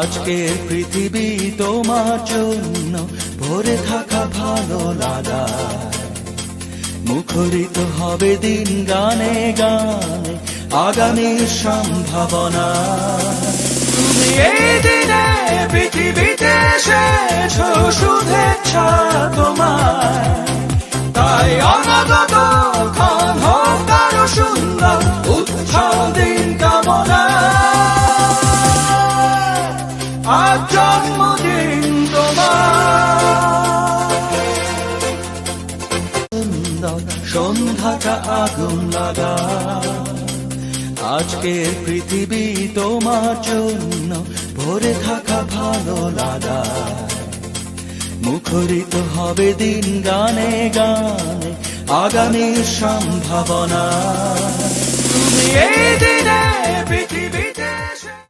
আজকের পৃথিবী তোমার জন্য, ভরে থাকা ভালো লাগা। মুখরিত হবে দিন গানে গানে, আগামীর সম্ভাবনা। তুমি এই দিনে পৃথিবীতে শুভেচ্ছা তোমার। আজ জন্মদিন তোমার সন্ধ্যাটা আগুন লাগা আজকের পৃথিবী তোমার জন্য ভরে থাকা ভালো লাগা। মুখরিত হবে দিন গানে গানে, আগামীর সম্ভাবনা। তুমি এই দিনে